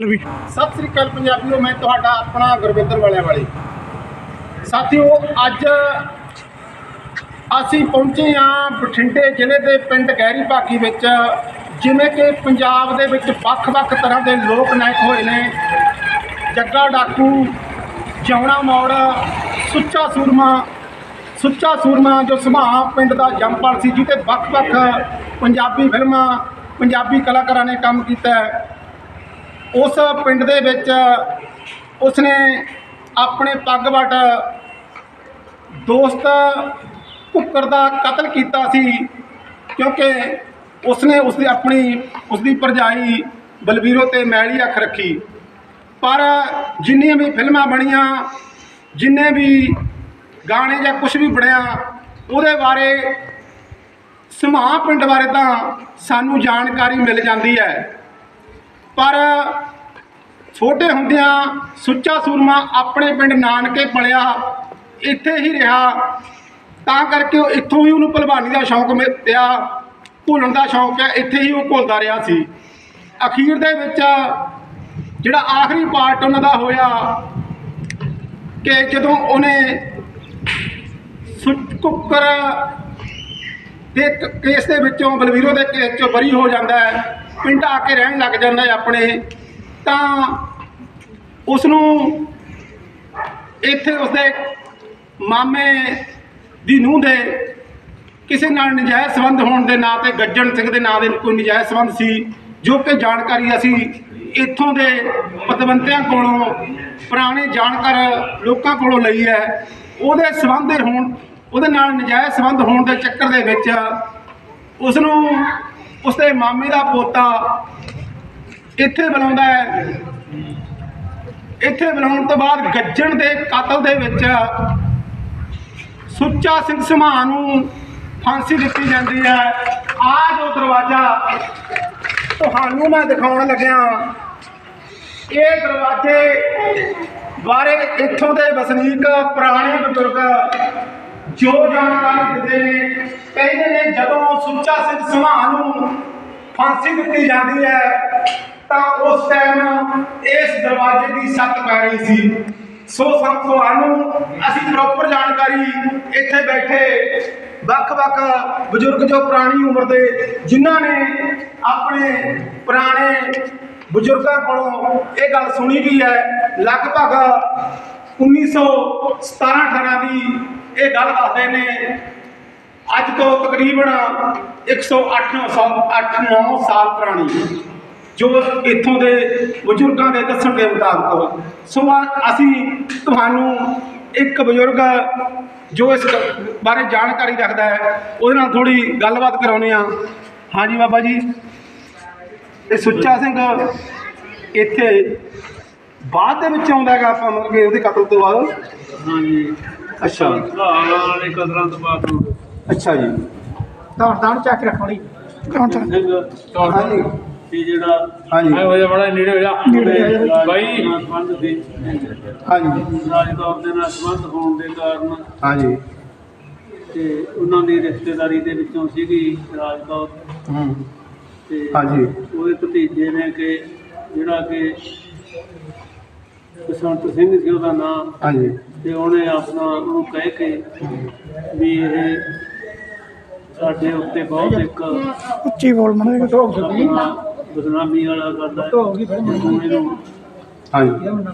ਸਤਿ ਸ੍ਰੀ ਅਕਾਲ ਪੰਜਾਬੀਓ, ਮੈਂ ਤੁਹਾਡਾ ਆਪਣਾ ਗੁਰਵਿੰਦਰ ਵਾਲਿਆਂ ਵਾਲੀ। ਸਾਥੀਓ, ਅੱਜ ਅਸੀਂ ਪਹੁੰਚੇ ਹਾਂ ਬਠਿੰਡੇ ਜ਼ਿਲ੍ਹੇ ਦੇ ਪਿੰਡ ਗਹਿਰੀ ਭਾਗੀ ਵਿੱਚ, ਜਿਵੇਂ ਕਿ ਪੰਜਾਬ ਦੇ ਵਿੱਚ ਵੱਖ-ਵੱਖ ਤਰ੍ਹਾਂ ਦੇ ਲੋਕ ਨਾਇਕ ਹੋਏ ਨੇ। ਜੱਗਾ ਡਾਕੂ ਜੌਣਾ ਮੌੜ, ਸੁੱਚਾ ਸੂਰਮਾ ਸੁੱਚਾ ਸੂਰਮਾ ਜੋ ਸੁਭਾਅ ਪਿੰਡ ਦਾ ਜੰਮਪਲ ਸੀ ਜਿਹਦੇ ਵੱਖ-ਵੱਖ ਪੰਜਾਬੀ ਫਿਲਮਾਂ, ਪੰਜਾਬੀ ਕਲਾਕਾਰਾਂ ਨੇ ਕੰਮ ਕੀਤਾ ਹੈ। ਉਸ ਪਿੰਡ ਦੇ ਵਿੱਚ ਉਸਨੇ ਆਪਣੇ ਪੱਗ ਵੱਟ ਦੋਸਤ ਕੁੱਕਰ ਦਾ ਕਤਲ ਕੀਤਾ ਸੀ, ਕਿਉਂਕਿ ਉਸਨੇ ਉਸਦੀ ਆਪਣੀ, ਉਸਦੀ ਭਰਜਾਈ ਬਲਬੀਰੋ ਤੇ ਮੈਲੀ ਅੱਖ ਰੱਖੀ। ਪਰ ਜਿੰਨੀਆਂ ਵੀ ਫਿਲਮਾਂ ਬਣੀਆਂ, ਜਿੰਨੇ ਵੀ ਗਾਣੇ ਜਾਂ ਕੁਝ ਵੀ ਬਣਿਆ, ਉਹਦੇ ਬਾਰੇ ਸਮਾਂ ਪਿੰਡ ਬਾਰੇ ਤਾਂ ਸਾਨੂੰ ਜਾਣਕਾਰੀ ਮਿਲ ਜਾਂਦੀ ਹੈ। ਪਰ ਛੋਟੇ ਹੁੰਦਿਆਂ ਸੁੱਚਾ ਸੂਰਮਾ ਆਪਣੇ ਪਿੰਡ ਨਾਨਕੇ ਪਲਿਆ, ਇੱਥੇ ਹੀ ਰਿਹਾ। ਤਾਂ ਕਰਕੇ ਉਹ ਇੱਥੋਂ ਹੀ ਉਹਨੂੰ ਭਲਵਾਨੀ ਦਾ ਸ਼ੌਂਕ ਮਿਲਿਆ ਭੁੱਲਣ ਦਾ ਸ਼ੌਂਕ ਹੈ ਇੱਥੇ ਹੀ ਉਹ ਭੁੱਲਦਾ ਰਿਹਾ ਸੀ। ਅਖੀਰ ਦੇ ਵਿੱਚ ਜਿਹੜਾ ਆਖਰੀ ਪਾਰਟ ਉਹਨਾਂ ਦਾ ਹੋਇਆ ਕਿ ਜਦੋਂ ਉਹਨੇ ਸੁੱਚ ਕੁੱਕਰ ਦੇ ਕੇਸ ਦੇ ਵਿੱਚੋਂ ਬਲਵੀਰੋ ਦੇ ਕੇਸ ਚੋਂ ਬਰੀ ਹੋ ਜਾਂਦਾ ਹੈ ਪਿੰਡ ਆ ਕੇ ਰਹਿਣ ਲੱਗ ਜਾਂਦਾ ਹੈ ਆਪਣੇ। ਤਾਂ ਉਸ ਨੂੰ ਇੱਥੇ ਉਸਦੇ ਮਾਮੇ ਦੀ ਨੂੰਹ ਦੇ ਕਿਸੇ ਨਾਲ ਨਜਾਇਜ਼ ਸੰਬੰਧ ਹੋਣ ਦੇ ਨਾਂ ਤੇ ਗੱਜਣ ਸਿੰਘ ਦੇ ਨਾਂ ਦੇ ਕੋਈ ਨਜਾਇਜ਼ ਸੰਬੰਧ ਸੀ, ਜੋ ਕਿ ਜਾਣਕਾਰੀ ਅਸੀਂ ਇੱਥੋਂ ਦੇ ਪਤਵੰਤਿਆਂ ਕੋਲੋਂ, ਪੁਰਾਣੇ ਜਾਣਕਾਰ ਲੋਕਾਂ ਕੋਲੋਂ ਲਈ ਹੈ। ਉਹਦੇ ਸੰਬੰਧ ਹੋਣ, ਉਹਦੇ ਨਾਲ ਨਜਾਇਜ਼ ਸੰਬੰਧ ਹੋਣ ਦੇ ਚੱਕਰ ਦੇ ਵਿੱਚ ਉਸ ਨੂੰ ਉਸਦੇ ਮਾਮੇ ਦਾ ਪੋਤਾ ਇੱਥੇ ਬੁਲਾਉਂਦਾ ਹੈ। ਇੱਥੇ ਬੁਲਾਉਣ ਤੋਂ ਬਾਅਦ ਗੱਜਣ ਦੇ ਕਤਲ ਦੇ ਵਿੱਚ ਸੁੱਚਾ ਸਿੰਘ ਸਮਾਨ ਨੂੰ ਫਾਂਸੀ ਦਿੱਤੀ ਜਾਂਦੀ ਹੈ। ਆਹ ਜੋ ਦਰਵਾਜ਼ਾ ਤੁਹਾਨੂੰ ਮੈਂ ਦਿਖਾਉਣ ਲੱਗਿਆ। ਇਹ ਦਰਵਾਜ਼ੇ ਬਾਰੇ ਇੱਥੋਂ ਦੇ ਵਸਨੀਕ, ਪੁਰਾਣੇ ਬਜ਼ੁਰਗ ਜੋ ਜਾਣਕਾਰੀ ਦਿੰਦੇ ਨੇ, ਕਹਿੰਦੇ ਨੇ ਜਦੋਂ ਸੁੱਚਾ ਸਿੰਘ ਸਮਾਨ ਨੂੰ ਫਾਂਸੀ ਦਿੱਤੀ ਜਾਂਦੀ ਹੈ, ਤਾਂ ਉਸ ਟਾਈਮ ਇਸ ਦਰਵਾਜ਼ੇ ਦੀ ਸੱਤ ਪੈ ਰਹੀ ਸੀ। ਸੋ ਸਭ ਤੁਹਾਨੂੰ ਅਸੀਂ ਪ੍ਰੋਪਰ ਜਾਣਕਾਰੀ ਇੱਥੇ ਬੈਠੇ। ਵੱਖ-ਵੱਖ ਬਜ਼ੁਰਗ ਜੋ ਪੁਰਾਣੀ ਉਮਰ ਦੇ, ਜਿਨ੍ਹਾਂ ਨੇ ਆਪਣੇ ਪੁਰਾਣੇ ਬਜ਼ੁਰਗਾਂ ਕੋਲੋਂ ਇਹ ਗੱਲ ਸੁਣੀ ਵੀ ਹੈ, ਲਗਭਗ 1917-18 ਦੀ ਇਹ ਗੱਲ ਦੱਸਦੇ ਨੇ, ਅੱਜ ਤੋਂ ਤਕਰੀਬਨ 108 ਸਾਲ 8-9 ਸਾਲ ਪੁਰਾਣੀ, ਜੋ ਇੱਥੋਂ ਦੇ ਬਜ਼ੁਰਗਾਂ ਦੇ ਦੱਸਣ ਦੇ ਮੁਤਾਬਕ ਸੋ ਆ- ਅਸੀਂ ਤੁਹਾਨੂੰ ਇੱਕ ਬਜ਼ੁਰਗ ਜੋ ਇਸ ਬਾਰੇ ਜਾਣਕਾਰੀ ਰੱਖਦਾ ਹੈ, ਉਹਦੇ ਨਾਲ ਥੋੜੀ ਗੱਲਬਾਤ ਕਰਾਉਨੇ ਆ ਹਾਂਜੀ ਬਾਬਾ ਜੀ ਇਹ ਸੁੱਚਾ ਸਿੰਘ ਇੱਥੇ ਬਾਅਦ ਦੇ ਵਿੱਚ ਆਉਂਦਾ ਹੈਗਾ ਆਪਾਂ, ਮਤਲਬ ਕਿ ਉਹਦੇ ਕਤਲ ਤੋਂ ਬਾਅਦ? ਹਾਂਜੀ। ਅੱਛਾ। ਹਾਲ ਵਾਲੇ ਕਦਰਾਂ ਤੋਂ ਬਾਅਦ ਨੂੰ। ਅੱਛਾ ਜੀ। ਤਾਂ ਦਾਣ ਚੱਕ ਹਾਂਜੀ। ਜਿਹੜਾ ਹਾਂਜੀ। ਬੜਾ ਨੇੜੇ। ਬਾਈ। ਸੰਬੰਧ ਹਾਂਜੀ। ਦੇ ਨਾਲ ਸੰਬੰਧ ਹੋਣ ਦੇ ਕਾਰਨ ਹਾਂਜੀ। ਤੇ ਉਹਨਾਂ ਦੀ ਰਿਸ਼ਤੇਦਾਰੀ ਦੇ ਵਿੱਚੋਂ ਸੀਗੀ ਰਾਜਦੌਰ ਹੂੰ। ਤੇ ਹਾਂਜੀ। ਉਹਦੇ ਭਤੀਜੇ ਨੇ ਕਿ ਜਿਹੜਾ ਕਿ ਬਸੰਤ ਸਿੰਘ ਸੀ ਉਹਦਾ ਨਾਮ ਹਾਂਜੀ। ਤੇ ਉਹਨੇ ਆਪਣਾ ਉਹਨੂੰ ਕਹਿ ਕੇ ਵੀ ਇਹ ਸਾਡੇ ਉੱਤੇ ਬਹੁਤ ਇੱਕ ਉੱਚੀ ਬੋਲ ਮਨੇ ਬਦਨਾਮੀ ਵਾਲਾ ਕਰਦਾ ਹੈ। ਤੂੰ ਇਹਨੂੰ ਹਾਂਜੀ।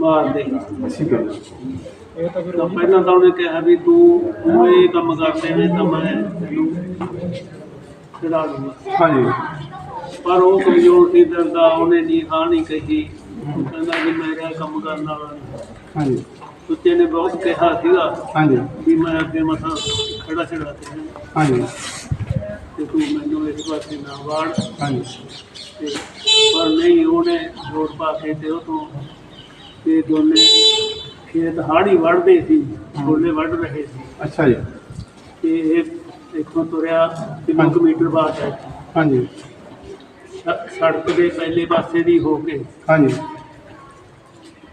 ਮਾਰ ਦੇ। ਠੀਕ ਹੈ ਤਾਂ ਪਹਿਲਾਂ ਤਾਂ ਉਹਨੇ ਕਿਹਾ ਵੀ ਤੂੰ ਤੂੰ ਇਹ ਕੰਮ ਕਰਦੇ ਨੇ ਤਾਂ ਮੈਂ ਤੈਨੂੰ ਛਡਾ ਦੂੰਗਾ। ਹਾਂਜੀ। ਪਰ ਉਹ ਕਮਜ਼ੋਰ ਸੀ ਦਿਲ ਦਾ ਉਹਨੇ ਨਹੀਂ ਹਾਂ ਨਹੀਂ ਕਹੀ। ਕਹਿੰਦਾ ਵੀ ਮੇਰਾ ਕੰਮ ਕਰਨ ਵਾਲਾ ਹਾਂਜੀ। ਸੁੱਚੇ ਨੇ ਬਹੁਤ ਕਿਹਾ ਸੀਗਾ ਹਾਂਜੀ। ਵੀ ਮੈਂ ਅੱਗੇ ਮਸਾਂ ਖੜਾ ਛੜਾ ਤੇ ਹਾਂਜੀ। ਤੇ ਤੂੰ ਮੈਨੂੰ ਇਸ ਪਾਸੇ ਨਾ ਵਾੜ। ਹਾਂਜੀ। ਤੇ ਪਰ ਨਹੀਂ ਉਹਨੇ ਜੋਰ ਪਾ ਕੇ ਤੇ ਉਹ ਤੋਂ ਤੇ ਦੋਨੇ ਖੇਤ ਹਾੜੀ ਵੜਦੇ ਸੀ ਛੋਲੇ ਵੱਢ ਰਹੇ ਸੀ। ਅੱਛਾ ਜੀ। ਤੇ ਇਹ ਇੱਥੋਂ ਤੁਰਿਆ ਕਿਲੋਮੀਟਰ ਬਾਅਦ ਹੈ ਹਾਂਜੀ। ਸੜਕ ਦੇ ਪਹਿਲੇ ਪਾਸੇ ਦੀ ਹੋ ਕੇ ਹਾਂਜੀ।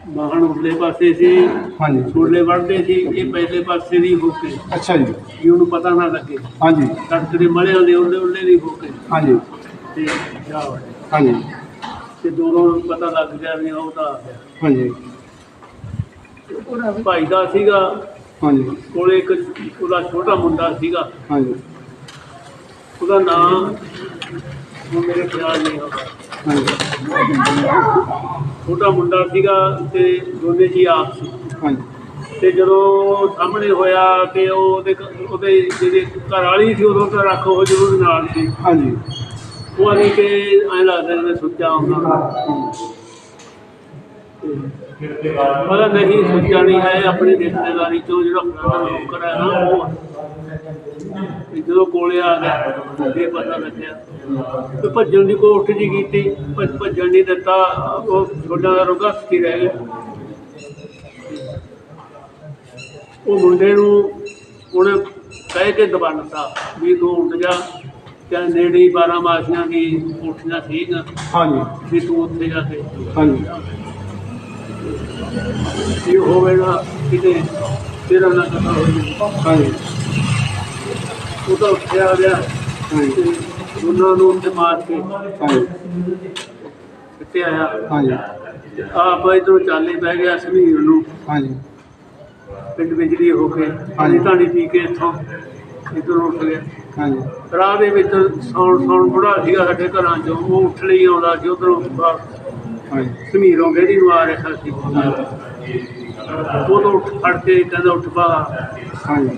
ਵਾਹਣ ਉਰਲੇ ਪਾਸੇ ਸੀ ਹਾਂਜੀ। ਛੋਲੇ ਵੱਢਦੇ ਸੀ ਇਹ ਪਹਿਲੇ ਪਾਸੇ ਦੀ ਹੋ ਕੇ। ਅੱਛਾ ਜੀ। ਵੀ ਉਹਨੂੰ ਪਤਾ ਨਾ ਲੱਗੇ। ਹਾਂਜੀ। ਸੜਕ ਦੇ ਮਲਿਆਂ ਦੇ ਉੱਲੇ ਉੱਲੇ ਦੀ ਹੋ ਕੇ। ਹਾਂਜੀ। ਤੇ ਜਾ ਵੜੇ ਹਾਂਜੀ। ਤੇ ਦੂਰੋਂ ਪਤਾ ਲੱਗ ਗਿਆ ਵੀ ਉਹ ਤਾਂ ਆ ਗਿਆ। ਹਾਂਜੀ। ਭਾਈ ਦਾ ਸੀਗਾ। ਹਾਂਜੀ। ਕੋਲੇ ਇੱਕ ਉਹਦਾ ਛੋਟਾ ਮੁੰਡਾ ਸੀਗਾ। ਹਾਂਜੀ। ਉਹਦਾ ਨਾਮ ਉਹ ਮੇਰੇ ਖਿਆਲ ਨਹੀਂ ਛੋਟਾ ਮੁੰਡਾ ਸੀਗਾ ਤੇ ਦੋਨੇ ਜੀ ਆਪ ਸੀ। ਹਾਂਜੀ। ਤੇ ਜਦੋਂ ਸਾਹਮਣੇ ਹੋਇਆ ਕਿ ਉਹ ਉਹਦੇ ਉਹਦੇ ਜਿਹੜੇ ਘਰ ਵਾਲੀ ਸੀ ਉਦੋਂ ਤਾਂ ਰੱਖ ਉਹ ਜ਼ਰੂਰ ਨਾਲ ਸੀ। ਹਾਂਜੀ। ਉਹ ਆਨੀ ਕਿ ਐਂ ਲੱਗਦਾ ਜਿਵੇਂ ਸੁੱਚਾ ਹੁੰਦਾ ਪਤਾ ਨਹੀਂ ਸੁੱਚਾ ਨਹੀਂ ਹੈ ਆਪਣੀ ਰਿਸ਼ਤੇਦਾਰੀ ਚੋਂ ਜਿਹੜਾ ਪੁਰਾਣਾ ਨੌਕਰ ਹੈ ਨਾ ਉਹ ਤੇ ਜਦੋਂ ਕੋਲੇ ਆ ਗਿਆ ਪਤਾ ਲੱਗਿਆ ਤੇ ਭੱਜਣ ਦੀ ਕੋਸ਼ਿਸ਼ ਜੀ ਕੀਤੀ ਭੱਜ- ਭੱਜਣ ਨਹੀਂ ਦਿੱਤਾ ਉਹ ਛੋਟਾ ਦਾ ਰੋਗਾ ਸਥਿਰ ਰਹਿ ਗਿਆ। ਉਹ ਮੁੰਡੇ ਨੂੰ ਉਹਨੇ ਕਹਿ ਕੇ ਦਬਾਨਤਾ ਵੀ ਤੂੰ ਉੱਠ ਜਾ ਤੇ ਨੇੜੇ ਹੀ 12 ਮਾਸੀਆਂ ਦੀ ਕੋਠੀਆਂ ਸੀਗੀਆਂ ਹਾਂਜੀ। ਵੀ ਤੂੰ ਉੱਥੇ ਜਾ ਕੇ ਹਾਂਜੀ। ਇਹ ਹੋਵੇਗਾ ਕਿਤੇ ਤੇਰਾ ਨਾ ਕਥਾ ਹੋ ਜਾਵੇ। ਹਾਂਜੀ। ਉਹ ਤਾਂ ਉੱਠਿਆ ਗਿਆ। ਹਾਂਜੀ। ਉਹਨਾਂ ਨੂੰ ਉੱਥੇ ਮਾਰ ਕੇ ਹਾਂਜੀ। ਕਿੱਥੇ ਆਇਆ। ਹਾਂਜੀ। ਆਪ ਇਧਰੋਂ ਚਾਲੇ ਬਹਿ ਗਿਆ ਸਮੀਰ ਨੂੰ। ਹਾਂਜੀ। ਪਿੰਡ ਵਿਜਲੀ ਹੋ ਕੇ ਪਾਣੀ ਧਾਣੀ ਪੀ ਕੇ ਇੱਥੋਂ ਇੱਧਰ ਉੱਠ ਗਿਆ ਹਾਂਜੀ। ਰਾਹ ਦੇ ਵਿੱਚ ਸੌਣ ਸੌਣ ਬੁੜਾ ਸੀਗਾ ਸਾਡੇ ਘਰਾਂ ਚੋਂ ਉਹ ਉੱਠ ਲਈ ਆਉਂਦਾ ਸੀ ਉਧਰੋਂ ਹਾਂਜੀ। ਸਮੀਰੋਂ ਗੇੜੀ ਨੂੰ ਆ ਰਿਹਾ ਸੀ। ਉਹ ਤੋਂ ਉੱਠ ਫੜ ਕੇ ਕਹਿੰਦਾ ਉੱਠ ਪਾ ਹਾਂਜੀ।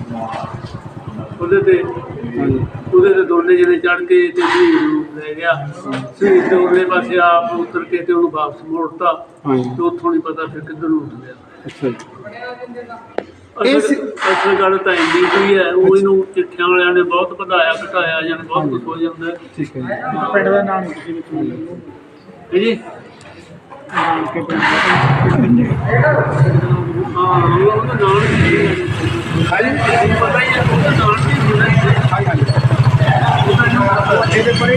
ਉਹਦੇ ਤੇ ਹਾਂਜੀ ਉਹਦੇ ਤੇ ਦੋਨੇ ਜਣੇ ਚੜ ਕੇ ਤੇ ਸਮੀਰ ਨੂੰ ਲੈ ਗਿਆ। ਸਮੀਰ ਤੇ ਉਹਦੇ ਪਾਸੇ ਆਪ ਉਤਰ ਕੇ ਤੇ ਉਹਨੂੰ ਵਾਪਸ ਮੋੜਤਾ। ਹਾਂਜੀ। ਤੇ ਉੱਥੋਂ ਨਹੀਂ ਪਤਾ ਫਿਰ ਕਿੱਧਰ ਨੂੰ ਉੱਠ ਗਿਆ ਅੱਛਾ ਅਸਲ ਅਸਲ ਗੱਲ ਤਾਂ ਇੰਨੀ ਹੋਈ ਹੈ ਉਹ ਇਹਨੂੰ ਚਿੱਠਿਆਂ ਵਾਲਿਆਂ ਨੇ ਬਹੁਤ ਵਧਾਇਆ ਘਟਾਇਆ ਜਾਂ ਬਹੁਤ ਕੁਝ ਹੋ ਜਾਂਦਾ ਠੀਕ ਹੈ ਪਿੰਡ ਦਾ ਨਾਮ ਜੀ ਕੇ ਪਿੰਡ ਦਾ ਹਾਂ ਉਹਦਾ ਨਾਮ ਕੀ ਹੈ? ਹਾਂਜੀ। ਹਾਂਜੀ